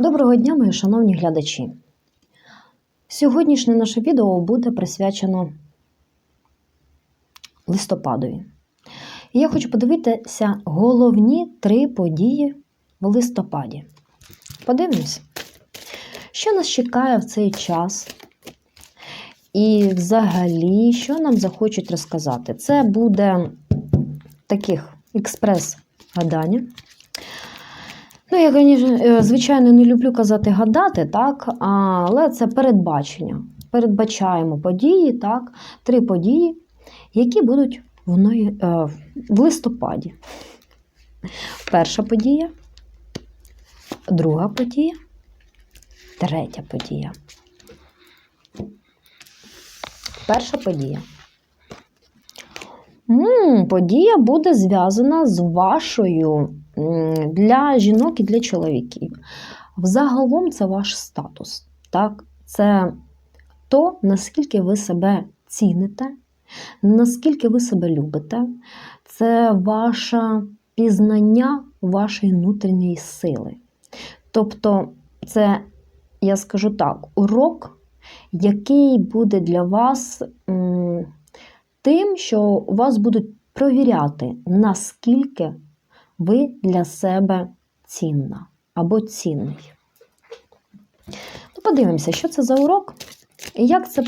Доброго дня, мої шановні глядачі. Сьогоднішнє наше відео буде присвячено листопадові. І я хочу подивитися головні три події в листопаді. Подивимось, що нас чекає в цей час. І взагалі, що нам захочуть розказати? Це буде таких експрес-гадання. Ну, я, звичайно, не люблю казати гадати, так, але це передбачення. Передбачаємо події, так, три події, які будуть в, ной... е, в листопаді. Перша подія, друга подія, третя подія. Перша подія. М, Подія буде зв'язана з вашою м, для жінок і для чоловіків. Взагалом це ваш статус. Так? Це то, наскільки ви себе ціните, наскільки ви себе любите, це ваше пізнання вашої внутрішньої сили. Тобто, це, я скажу так, урок, який буде для вас. тим, що вас будуть провіряти, наскільки ви для себе цінна або цінний. Ну, Подивимося, що це за урок і як це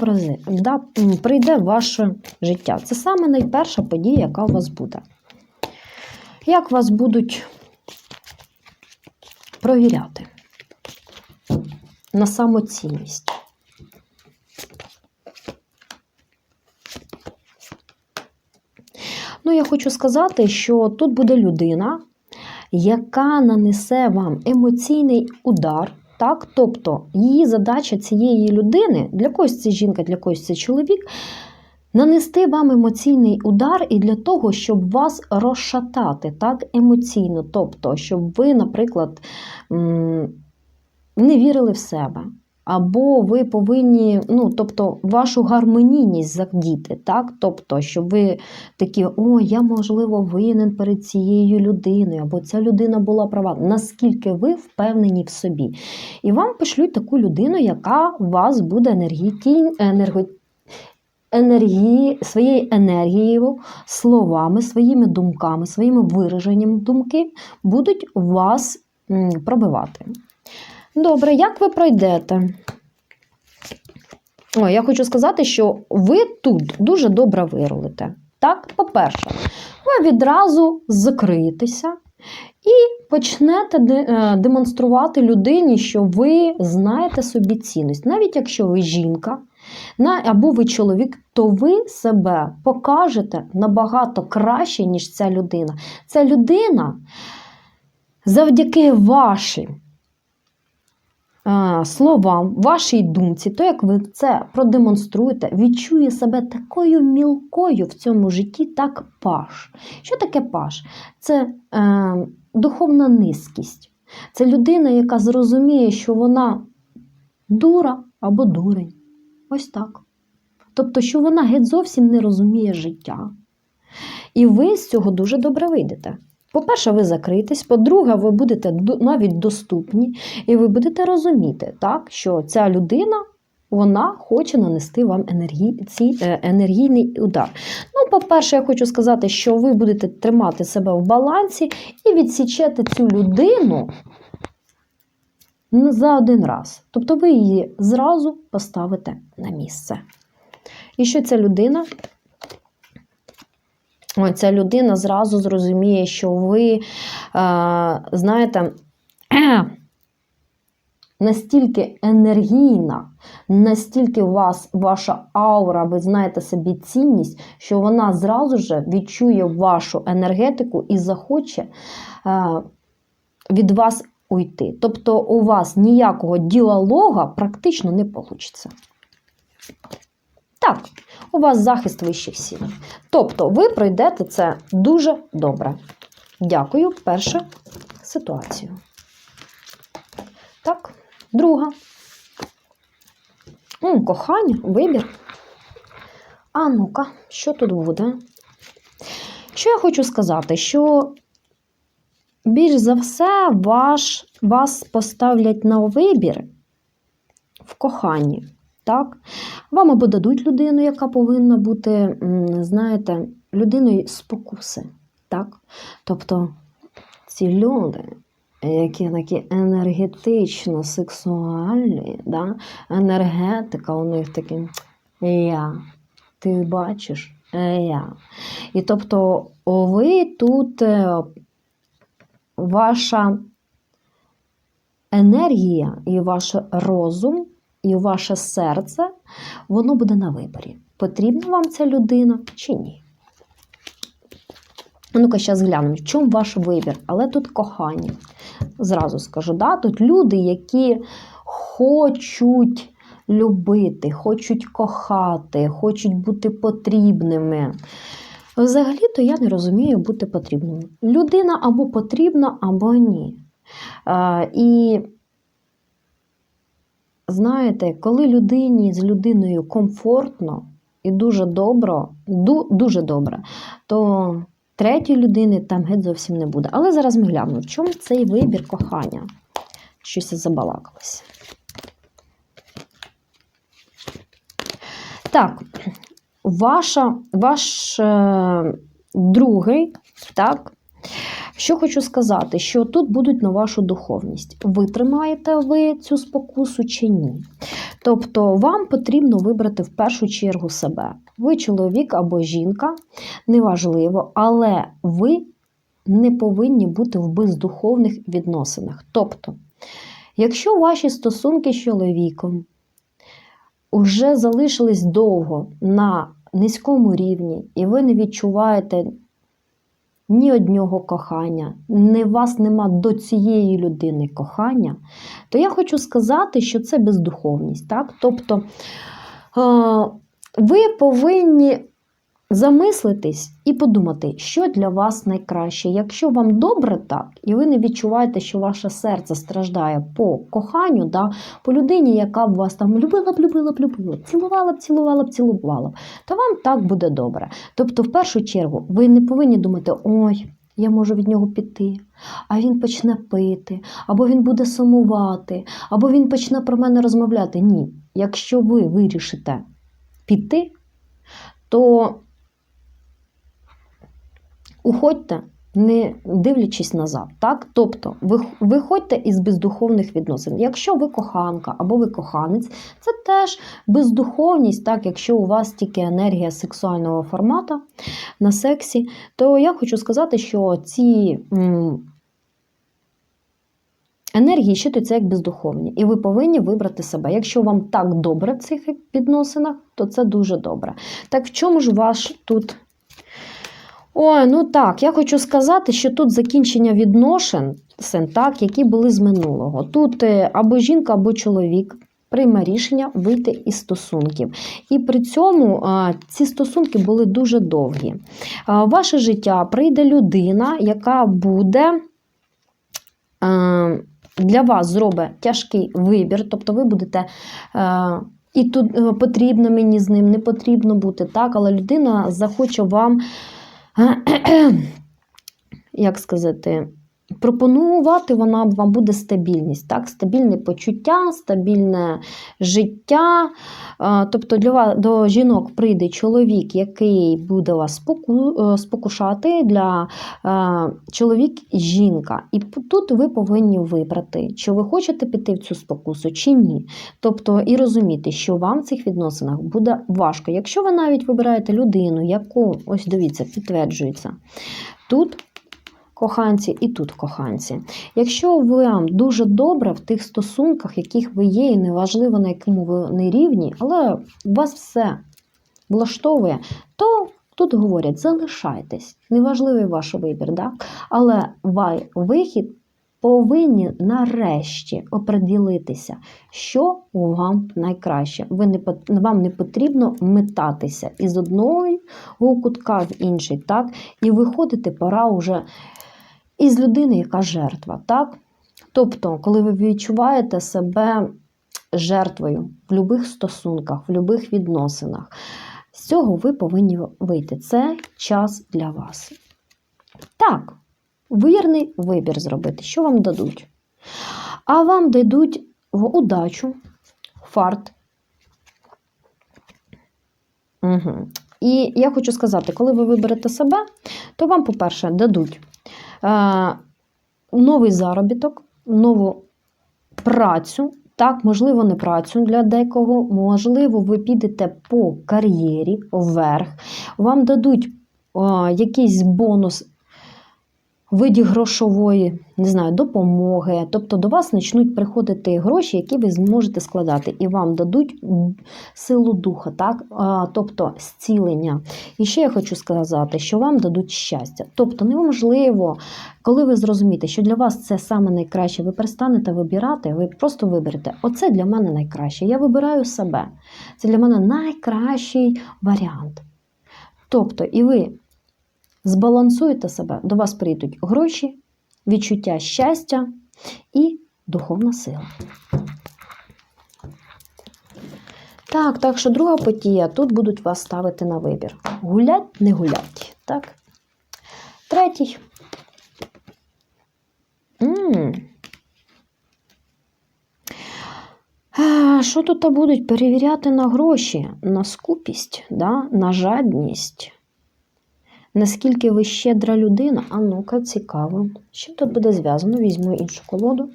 прийде в ваше життя. Це саме найперша подія, яка у вас буде. Як вас будуть провіряти на самоцінність? Ну, я хочу сказати, що тут буде людина, яка нанесе вам емоційний удар. Так? Тобто її задача цієї людини, для когось це жінка, для когось це чоловік, нанести вам емоційний удар і для того, щоб вас розшатати так, емоційно. Тобто, щоб ви, наприклад, не вірили в себе. Або ви повинні, ну, тобто, вашу гармонійність задіти, так? Тобто, щоб ви такі, о, я, можливо, винен перед цією людиною, або ця людина була права. Наскільки ви впевнені в собі? І вам пошлють таку людину, яка вас буде енергійні, енерго, енергії, своєю енергією, словами, своїми думками, своїми вираженнями думки будуть вас пробивати. Добре, як ви пройдете? О, я хочу сказати, що ви тут дуже добре вирулите. Так, по-перше, ви відразу закриєтеся і почнете е, демонструвати людині, що ви знаєте собі цінність. Навіть якщо ви жінка або ви чоловік, то ви себе покажете набагато краще, ніж ця людина. Ця людина завдяки вашим словам, вашій думці, то як ви це продемонструєте, відчує себе такою мілкою в цьому житті, так паш. Що таке паш? Це е, духовна низькість. Це людина, яка зрозуміє, що вона дура або дурень. Ось так. Тобто, що вона геть зовсім не розуміє життя. І ви з цього дуже добре вийдете. По-перше, ви закриєтесь, по-друге, ви будете навіть доступні, і ви будете розуміти, так, що ця людина вона хоче нанести вам енергій, ці, е, енергійний удар. Ну, по-перше, я хочу сказати, що ви будете тримати себе в балансі і відсічете цю людину за один раз. Тобто ви її зразу поставите на місце. І що ця людина ця людина зразу зрозуміє, що ви, е, знаєте, настільки енергійна, настільки вас ваша аура, ви знаєте собі цінність, що вона зразу ж відчує вашу енергетику і захоче е, від вас уйти. Тобто у вас ніякого діалога практично не вийде. Так, у вас захист вищих сил. Тобто ви пройдете це дуже добре. Дякую, перша ситуацію. Так, друга. М, кохання, вибір. А ну-ка, що тут буде? Що я хочу сказати? Що більш за все, ваш, вас поставлять на вибір в коханні. Так? Вам або дадуть людину, яка повинна бути, знаєте, людиною спокуси. Так? Тобто ці люди, які такі енергетично сексуальні, да? енергетика у них такі я. Ти бачиш я. І тобто ви тут е, ваша енергія і ваш розум, і ваше серце, воно буде на виборі. Потрібна вам ця людина чи ні? Ну-ка, зараз глянемо, в чому ваш вибір, але тут кохання. Зразу скажу, да? тут люди, які хочуть любити, хочуть кохати, хочуть бути потрібними. Взагалі-то я не розумію бути потрібним. Людина або потрібна, або ні. І знаєте, коли людині з людиною комфортно і дуже добре, дуже добре, то третьої людини там геть зовсім не буде. Але зараз ми глянемо, в чому цей вибір кохання. Щось забалакалося. Так, ваша, ваш е, другий, так, що хочу сказати, що тут будуть на вашу духовність. Витримаєте ви цю спокусу чи ні? Тобто, вам потрібно вибрати в першу чергу себе. Ви чоловік або жінка, неважливо, але ви не повинні бути в бездуховних відносинах. Тобто, якщо ваші стосунки з чоловіком вже залишились довго на низькому рівні, і ви не відчуваєте ні одного кохання, не вас нема до цієї людини кохання, то я хочу сказати, що це бездуховність. Так? Тобто ви повинні замислитись і подумати, що для вас найкраще. Якщо вам добре так, і ви не відчуваєте, що ваше серце страждає по коханню, да, по людині, яка б вас там любила б, любила б, любила, б, цілувала б, цілувала б, цілувала б, то вам так буде добре. Тобто, в першу чергу, ви не повинні думати, ой. Я можу від нього піти, а він почне пити, або він буде сумувати, або він почне про мене розмовляти. Ні. Якщо ви вирішите піти, то уходьте, не дивлячись назад. Так? Тобто, виходьте із бездуховних відносин. Якщо ви коханка або ви коханець, це теж бездуховність, так, якщо у вас тільки енергія сексуального формату на сексі, то я хочу сказати, що ці. Енергії щитуються як бездуховні, і ви повинні вибрати себе. Якщо вам так добре в цих відносинах, то це дуже добре. Так в чому ж ваш тут Ой, ну так, я хочу сказати, що тут закінчення відношень, так, які були з минулого. Тут е, або жінка, або чоловік прийме рішення вийти із стосунків. І при цьому ці стосунки були дуже довгі. В ваше життя прийде людина, яка буде. Для вас зробить тяжкий вибір, тобто ви будете і тут е, потрібно мені з ним, не потрібно бути так, але людина захоче вам як сказати, пропонувати вона вам буде стабільність, так? стабільне почуття, стабільне життя. Тобто для вас, до жінок прийде чоловік, який буде вас е, спокушати для чоловік жінка. І тут ви повинні вибрати, чи ви хочете піти в цю спокусу, чи ні. Тобто і розуміти, що вам в цих відносинах буде важко. Якщо ви навіть вибираєте людину, яку, ось дивіться, підтверджується, тут коханці і тут коханці. Якщо вам дуже добре в тих стосунках, яких ви є, і неважливо на якому ви не рівні, але вас все влаштовує, то тут говорять, залишайтесь, неважливий ваш вибір, да? але вихід. Повинні нарешті оприділитися, що вам найкраще. Ви не вам не потрібно метатися із одного кутка в інший, так? І виходити пора вже і з людини, яка жертва. так? Тобто, коли ви відчуваєте себе жертвою в будь-яких стосунках, в будь-яких відносинах, з цього ви повинні вийти. Це час для вас. Так, вірний вибір зробити. Що вам дадуть? А вам дадуть в удачу, фарт. Угу. І я хочу сказати, коли ви виберете себе, то вам, по-перше, дадуть новий заробіток, нову працю. Так, можливо, не працю для декого, можливо, ви підете по кар'єрі вверх, вам дадуть о, якийсь бонус виді грошової, не знаю, допомоги. Тобто до вас почнуть приходити гроші, які ви зможете складати, і вам дадуть силу духа, так? Тобто зцілення. І ще я хочу сказати, що вам дадуть щастя. Тобто, неможливо, коли ви зрозумієте, що для вас це саме найкраще, ви перестанете вибирати, ви просто виберете. Оце для мене найкраще. Я вибираю себе. Це для мене найкращий варіант. Тобто, і ви збалансуєте себе, до вас прийдуть гроші, відчуття щастя і духовна сила. Так, так що друга подія, тут будуть вас ставити на вибір. Гулять, не гулять. Так? Третій. М. А, Що тут будуть перевіряти на гроші, на скупість, да? на жадність? Наскільки ви щедра людина? А ну-ка, цікаво. Що тут буде зв'язано? Візьму іншу колоду.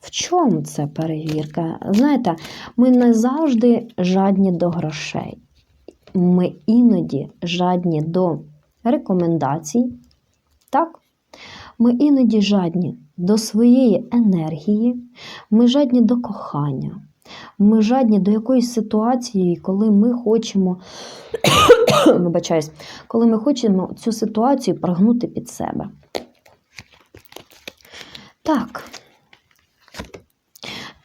В чому це перевірка? Знаєте, ми не завжди жадні до грошей. Ми іноді жадні до рекомендацій. Так? Ми іноді жадні до своєї енергії, ми жадні до кохання. Ми жадні до якоїсь ситуації, коли ми хочемо, вибачаюсь, коли ми хочемо цю ситуацію прогнути під себе. Так.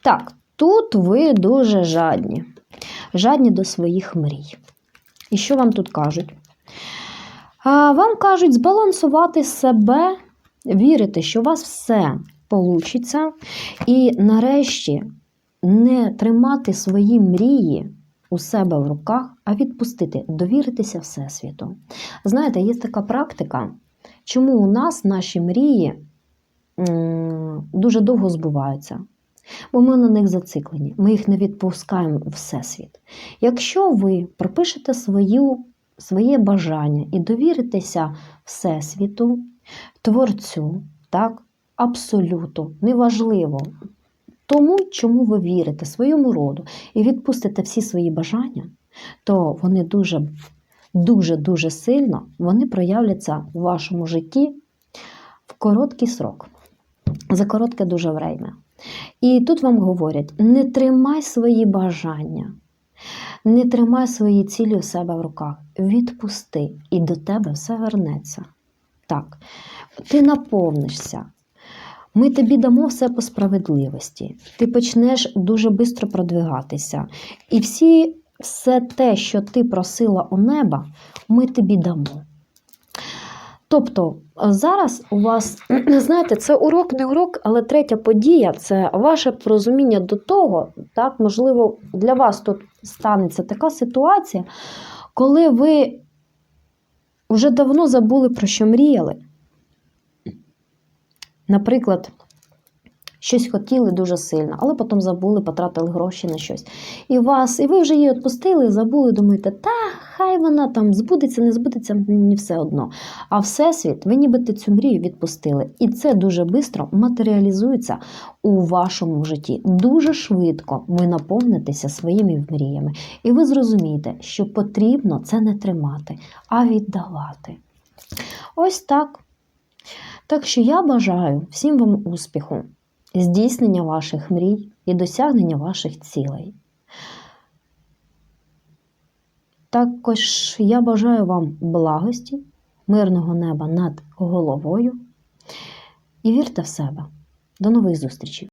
Так, тут ви дуже жадні. Жадні до своїх мрій. І що вам тут кажуть? А, Вам кажуть збалансувати себе, вірити, що у вас все вийде, і нарешті не тримати свої мрії у себе в руках, а відпустити, довіритися Всесвіту. Знаєте, є така практика, чому у нас наші мрії дуже довго збуваються. Бо ми на них зациклені, ми їх не відпускаємо Всесвіт. Якщо ви пропишете свою, своє бажання і довіритеся Всесвіту, Творцю, так, абсолюту, неважливо, тому, чому ви вірите, своєму роду, і відпустите всі свої бажання, то вони дуже, дуже, дуже сильно вони проявляться у вашому житті в короткий срок, за коротке дуже время. І тут вам говорять: не тримай свої бажання, не тримай свої цілі у себе в руках. Відпусти, і до тебе все вернеться. Так, ти наповнишся. Ми тобі дамо все по справедливості. Ти почнеш дуже швидко продвигатися. І всі, все те, що ти просила у неба, ми тобі дамо. Тобто зараз у вас, знаєте, це урок, не урок, але третя подія це ваше порозуміння до того, так, можливо, для вас тут станеться така ситуація, коли ви вже давно забули, про що мріяли. Наприклад, щось хотіли дуже сильно, але потім забули, потратили гроші на щось. І вас, і ви вже її відпустили, забули, думаєте, та хай вона там збудеться, не збудеться, мені все одно. А Всесвіт, ви нібито цю мрію відпустили. І це дуже швидко матеріалізується у вашому житті. Дуже швидко ви наповнитеся своїми мріями. І ви зрозумієте, що потрібно це не тримати, а віддавати. Ось так. Так що я бажаю всім вам успіху, здійснення ваших мрій і досягнення ваших цілей. Також я бажаю вам благості, мирного неба над головою і вірте в себе. До нових зустрічей!